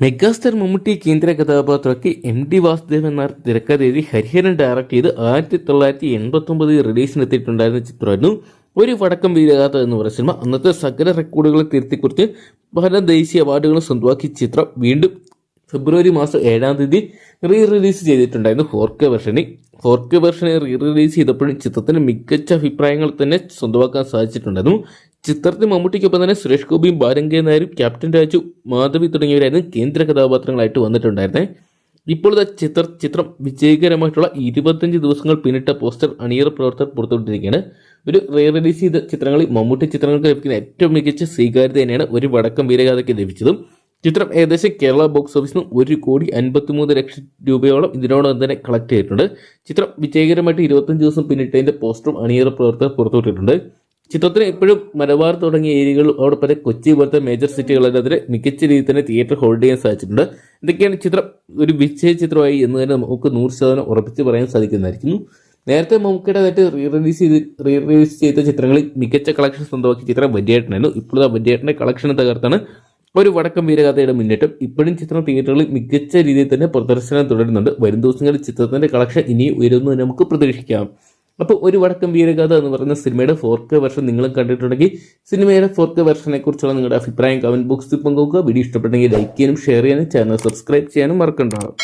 Megastar Mammootty കേന്ദ്ര കഥാപാത്രമൊക്കെ M D Vasudevan Nair തിരക്കഥ എഴുതി ഹരിഹരൻ ഡയറക്ട് ചെയ്ത് ആയിരത്തി തൊള്ളായിരത്തി എൺപത്തി ഒമ്പതിൽ റിലീസിനെത്തിയിട്ടുണ്ടായിരുന്ന ചിത്രമായിരുന്നു ഒരു വടക്കം വീരഗാഥ എന്ന് പറയുന്ന സിനിമ അന്നത്തെ സകല റെക്കോർഡുകളെ തിരുത്തിക്കുറിച്ച് പല ദേശീയ അവാർഡുകളും സ്വന്തമാക്കി ചിത്രം വീണ്ടും ഫെബ്രുവരി മാസം ഏഴാം തീയതി റീ റിലീസ് ചെയ്തിട്ടുണ്ടായിരുന്നു ഫോർ കെ വെർഷനിൽ. ഫോർ കെ വെർഷനെ റീ റിലീസ് ചെയ്തപ്പോഴും ചിത്രത്തിന് മികച്ച അഭിപ്രായങ്ങൾ തന്നെ സ്വന്തമാക്കാൻ സാധിച്ചിട്ടുണ്ടായിരുന്നു. ചിത്രത്തിൽ മമ്മൂട്ടിക്കൊപ്പം തന്നെ സുരേഷ് ഗോപിയും ബാലങ്കേ നായരും ക്യാപ്റ്റൻ രാജു മാധവി തുടങ്ങിയവരായിരുന്നു കേന്ദ്ര കഥാപാത്രങ്ങളായിട്ട് വന്നിട്ടുണ്ടായിരുന്നത് ഇപ്പോഴത്തെ ചിത്ര ചിത്രം വിജയകരമായിട്ടുള്ള ഇരുപത്തഞ്ച് ദിവസങ്ങൾ പിന്നിട്ട പോസ്റ്റർ അണിയറ പ്രവർത്തകർ പുറത്തുവിട്ടിരിക്കുകയാണ്. ഒരു റീ റിലീസ് ചെയ്ത ചിത്രങ്ങളിൽ മമ്മൂട്ടി ചിത്രങ്ങൾക്ക് ലഭിക്കുന്ന ഏറ്റവും മികച്ച സ്വീകാര്യത തന്നെയാണ് ഒരു വടക്കം വീരഗാഥയ്ക്ക് ലഭിച്ചതും. ചിത്രം ഏകദേശം കേരള ബോക്സ് ഓഫീസിൽ നിന്ന് ഒരു കോടി അൻപത്തിമൂന്ന് ലക്ഷം രൂപയോളം ഇതിനോടൊപ്പം തന്നെ കളക്ട് ചെയ്തിട്ടുണ്ട്. ചിത്രം വിജയകരമായിട്ട് ഇരുപത്തഞ്ച് ദിവസം പിന്നിട്ടതിന്റെ പോസ്റ്ററും അണിയറ പ്രവർത്തകർ പുറത്തുവിട്ടിട്ടുണ്ട്. ചിത്രത്തിന് ഇപ്പോഴും മലബാർ തുടങ്ങിയ ഏരിയകളോടൊപ്പം കൊച്ചി പോലത്തെ മേജർ സിറ്റികളിലെതിരെ മികച്ച രീതിയിൽ തന്നെ തിയേറ്റർ ഹോൾഡ് ചെയ്യാൻ സാധിച്ചിട്ടുണ്ട്. ഇതൊക്കെയാണ് ചിത്രം ഒരു വിജയ ചിത്രമായി എന്ന് തന്നെ നമുക്ക് നൂറ് ശതമാനം ഉറപ്പിച്ച് പറയാൻ സാധിക്കുന്നതായിരിക്കുന്നു. നേരത്തെ മമ്മൂക്കയുടേതായിട്ട് റീ റിലീസ് ചെയ്ത് റീ റിലീസ് ചെയ്ത ചിത്രങ്ങളിൽ മികച്ച കളക്ഷൻ സ്വന്തമാക്കിയ ചിത്രം വല്യേട്ടനായിരുന്നു ഇപ്പോഴത്തെ വല്യേട്ടന്റെ കളക്ഷൻ തകർത്താണ് ഒരു വടക്കം വീരകഥയുടെ മുന്നേറ്റം. ഇപ്പോഴും ചിത്രം തിയേറ്ററുകളിൽ മികച്ച രീതിയിൽ തന്നെ പ്രദർശനം തുടരുന്നുണ്ട്. വരും ദിവസങ്ങളിൽ ചിത്രത്തിന്റെ കളക്ഷൻ ഇനി ഉയരുന്നു നമുക്ക് പ്രതീക്ഷിക്കാം. അപ്പോൾ ഒരു വടക്കം വീരഗാഥ എന്ന് പറയുന്ന സിനിമയുടെ ഫോർ കെ വെർഷൻ നിങ്ങളും കണ്ടിട്ടുണ്ടെങ്കിൽ സിനിമയുടെ ഫോർ കെ വെർഷനെ കുറിച്ചുള്ള നിങ്ങളുടെ അഭിപ്രായം കമന്റ് ബോക്സിൽ പങ്കുവെക്കുക. വീഡിയോ ഇഷ്ടപ്പെട്ടെങ്കിൽ ലൈക്ക് ചെയ്യാനും ഷെയർ ചെയ്യാനും ചാനൽ സബ്സ്ക്രൈബ് ചെയ്യാനും മറക്കണ്ടാവും